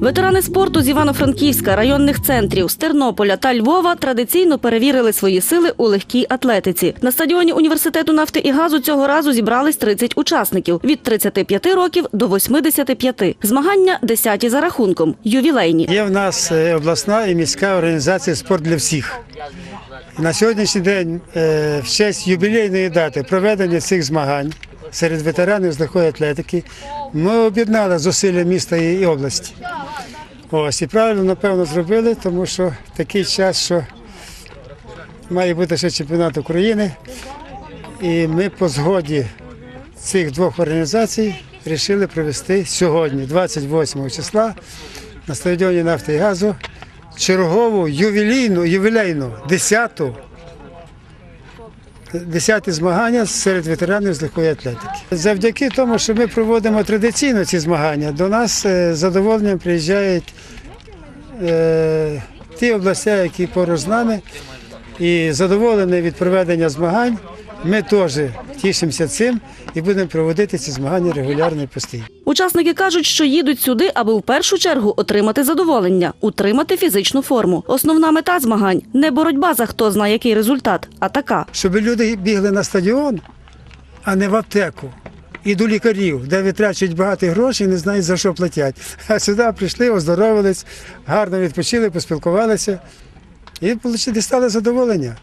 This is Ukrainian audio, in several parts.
Ветерани спорту з Івано-Франківська, районних центрів, з Тернополя та Львова традиційно перевірили свої сили у легкій атлетиці. На стадіоні університету нафти і газу цього разу зібрались 30 учасників від 35 років до 85. Змагання десяті за рахунком, ювілейні. Є в нас е, обласна і міська організація спорт для всіх. На сьогоднішній день е, в честь юбілейної дати проведення цих змагань серед ветеранів з легкої атлетики ми об'єднали зусилля міста і області. Ось і правильно, напевно, зробили, тому що такий час, що має бути ще чемпіонат України. І ми по згоді цих двох організацій вирішили провести сьогодні, 28 числа, на стадіоні нафти і газу чергову ювілейну, ювілейну 10-ту 10 змагання серед ветеранів з легкої атлетики. Завдяки тому, що ми проводимо традиційно ці змагання, до нас е, з задоволенням приїжджають е, ті області, які поруч з нами, і задоволені від проведення змагань. Ми теж тішимося цим і будемо проводити ці змагання регулярно і постійно. Учасники кажуть, що їдуть сюди, аби в першу чергу отримати задоволення, утримати фізичну форму. Основна мета змагань не боротьба за хто знає який результат, а така. щоб люди бігли на стадіон, а не в аптеку. І до лікарів, де витрачують багато грошей, не знають за що платять. А сюди прийшли, оздоровились, гарно відпочили, поспілкувалися і дістали задоволення.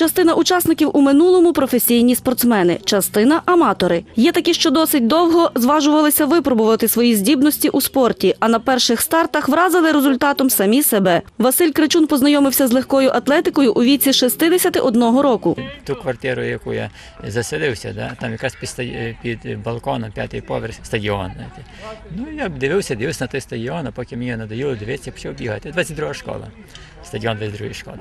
Частина учасників у минулому професійні спортсмени, частина аматори. Є такі, що досить довго зважувалися випробувати свої здібності у спорті, а на перших стартах вразили результатом самі себе. Василь Кричун познайомився з легкою атлетикою у віці 61 року. ту квартиру, яку я заселився, да, там якраз під, під балконом, п'ятий поверх, стадіон. Ну, я дивився, дивився на той стадіон, а поки мені надоїло дивитися, почав бігати. 22 школа. Стадіон 22 школи.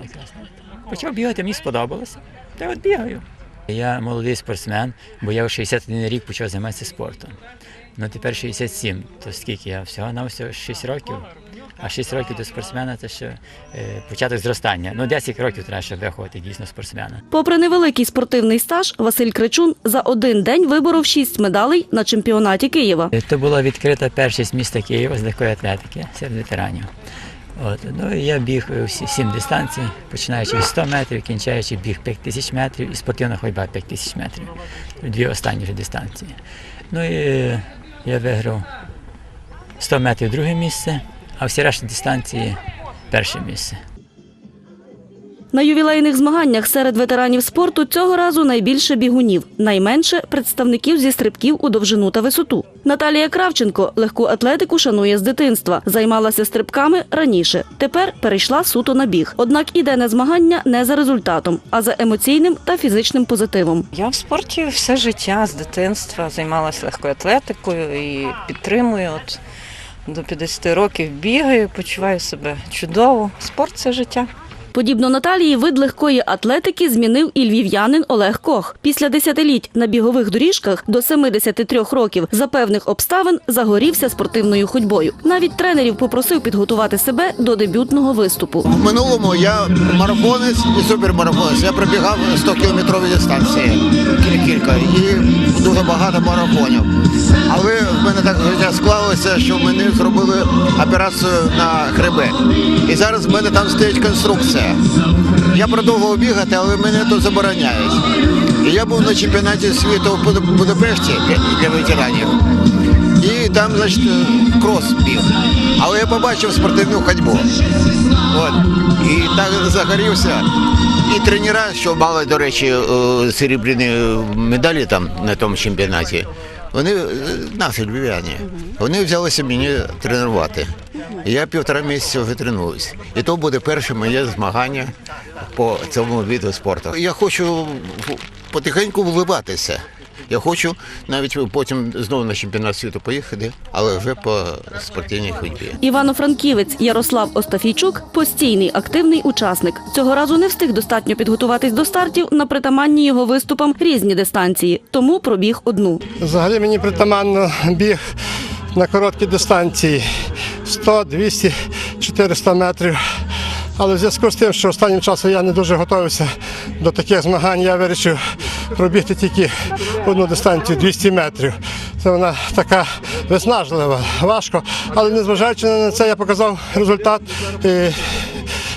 Почав бігати, мені сподобалося. Та от бігаю. Я молодий спортсмен, бо я в 61 рік почав займатися спортом. Ну тепер 67, то скільки я всього на всього 6 років. А 6 років до спортсмена це ще е, початок зростання. Ну 10 років треба, щоб виходити дійсно спортсмена. Попри невеликий спортивний стаж, Василь Кричун за один день виборов шість медалей на чемпіонаті Києва. Це була відкрита першість міста Києва з легкої атлетики серед ветеранів. От, ну, я біг е, всі сім дистанцій, починаючи від 100 метрів, кінчаючи біг 5 тисяч метрів і спортивна ходьба 5 тисяч метрів. Дві останні вже дистанції. Ну і е, я виграв 100 метрів друге місце, а всі решта дистанції перше місце. На ювілейних змаганнях серед ветеранів спорту цього разу найбільше бігунів, найменше представників зі стрибків у довжину та висоту. Наталія Кравченко легку атлетику шанує з дитинства, займалася стрибками раніше. Тепер перейшла суто на біг. Однак іде на змагання не за результатом, а за емоційним та фізичним позитивом. Я в спорті все життя з дитинства займалася легкою атлетикою і підтримую. От до 50 років бігаю, почуваю себе чудово. Спорт це життя. Подібно Наталії, вид легкої атлетики змінив і львів'янин Олег Кох. Після десятиліть на бігових доріжках до 73 років за певних обставин загорівся спортивною ходьбою. Навіть тренерів попросив підготувати себе до дебютного виступу. В минулому я марафонець і супермарафонець. Я пробігав 100 кілометрові дистанції кіль- кілька і дуже багато марафонів. Але в мене так життя склалося, що мені зробили операцію на хребет. І зараз в мене там стоїть конструкція. Я продовжував бігати, але мене тут забороняють. І я був на чемпіонаті світу в Буд- Будапешті для- для ветеранів. І там, значить, крос біг. Але я побачив спортивну ходьбу. От. І так загорівся. І тренера, що мали, до речі, е, серебряні медалі там на тому чемпіонаті, вони е, наші львів'яні, вони взялися мені тренувати. Я півтора місяця вже тренуюсь. І то буде перше моє змагання по цьому виду спорту. Я хочу потихеньку вливатися. Я хочу навіть потім знову на чемпіонат світу поїхати, але вже по спортивній ходьбі. Івано-Франківець Ярослав Остафійчук постійний активний учасник. Цього разу не встиг достатньо підготуватись до стартів на притаманні його виступам різні дистанції, тому пробіг одну. Взагалі мені притаманно біг на короткі дистанції 100, 200, 400 метрів. Але в зв'язку з тим, що останнім часом я не дуже готувався до таких змагань, я вирішив пробігти тільки одну дистанцію 200 метрів. Це вона така виснажливо, важко. Але незважаючи на це, я показав результат е,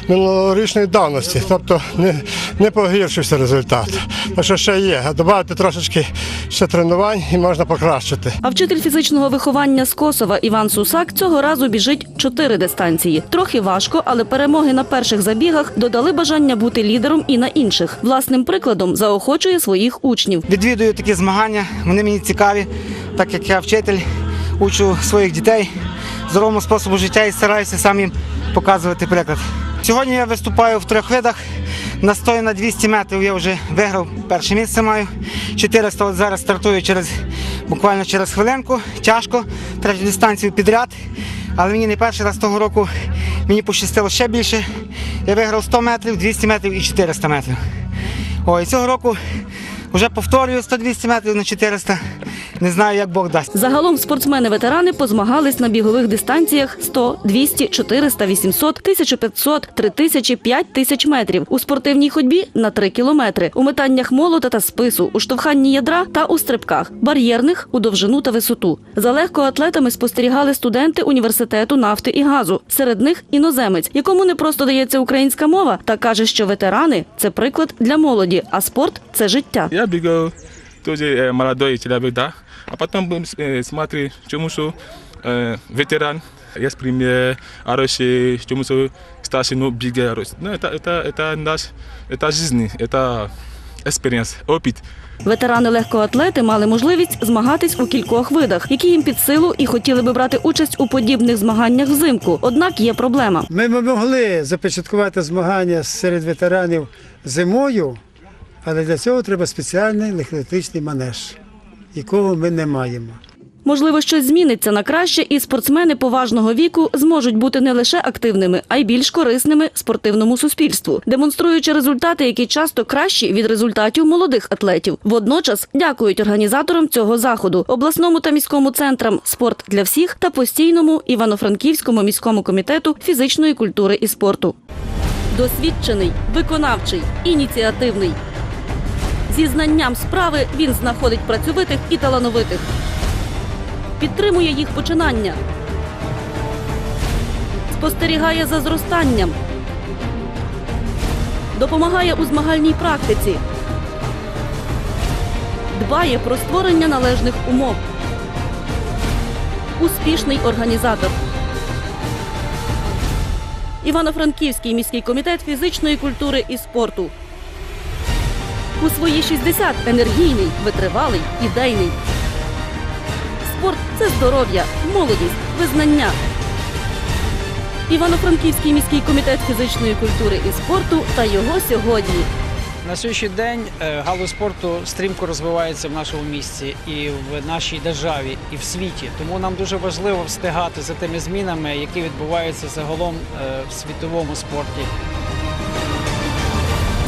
минулорічної давності, тобто не, не погіршився результат. Так що ще є. А додати трошечки ще тренувань і можна покращити. А вчитель фізичного виховання з Косова Іван Сусак цього разу біжить чотири дистанції. Трохи важко, але перемоги на перших забігах додали бажання бути лідером і на інших. Власним прикладом заохочує своїх учнів. відвідую такі змагання. Вони мені цікаві, так як я вчитель, учу своїх дітей здоровому способу життя і стараюся сам їм показувати приклад. Сьогодні я виступаю в трьох видах. На 100 на 200 метрів я вже виграв перше місце маю. 400 от зараз стартую через буквально через хвилинку. Тяжко, третю дистанцію підряд. Але мені не перший раз того року мені пощастило ще більше. Я виграв 100 метрів, 200 метрів і 400 метрів. Ой, цього року вже повторюю 100-200 метрів на 400. Не знаю, як Бог дасть. Загалом спортсмени-ветерани позмагались на бігових дистанціях 100, 200, 400, 800, 1500, 3000, 5000 метрів. У спортивній ходьбі на 3 кілометри. У метаннях молота та спису, у штовханні ядра та у стрибках, бар'єрних у довжину та висоту. За легкоатлетами спостерігали студенти університету нафти і газу. Серед них іноземець, якому не просто дається українська мова, та каже, що ветерани це приклад для молоді, а спорт це життя. Я бегал тоже э, молодой человек, да. А потом будем э, смотреть, чему что э, ветеран, есть пример, хороший, чему что старший, ну, бегает. Ну, это, это, это наш, это жизнь, это experience, опыт. Ветерани легкоатлети мали можливість змагатись у кількох видах, які їм під силу і хотіли би брати участь у подібних змаганнях взимку. Однак є проблема. Ми б могли започаткувати змагання серед ветеранів зимою, але для цього треба спеціальний легкоатлетичний манеж, якого ми не маємо. Можливо, щось зміниться на краще, і спортсмени поважного віку зможуть бути не лише активними, а й більш корисними спортивному суспільству, демонструючи результати, які часто кращі від результатів молодих атлетів. Водночас дякують організаторам цього заходу, обласному та міському центрам спорт для всіх та постійному Івано-Франківському міському комітету фізичної культури і спорту. Досвідчений, виконавчий, ініціативний. Зі знанням справи він знаходить працьовитих і талановитих. Підтримує їх починання, спостерігає за зростанням, допомагає у змагальній практиці, дбає про створення належних умов, успішний організатор. Івано-Франківський міський комітет фізичної культури і спорту. У свої 60 енергійний, витривалий, ідейний. Спорт це здоров'я, молодість, визнання. Івано-Франківський міський комітет фізичної культури і спорту та його сьогодні. На сьогоднішній день е, галузь спорту стрімко розвивається в нашому місті і в нашій державі, і в світі. Тому нам дуже важливо встигати за тими змінами, які відбуваються загалом е, в світовому спорті.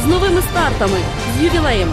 З новими стартами, з ювілеєм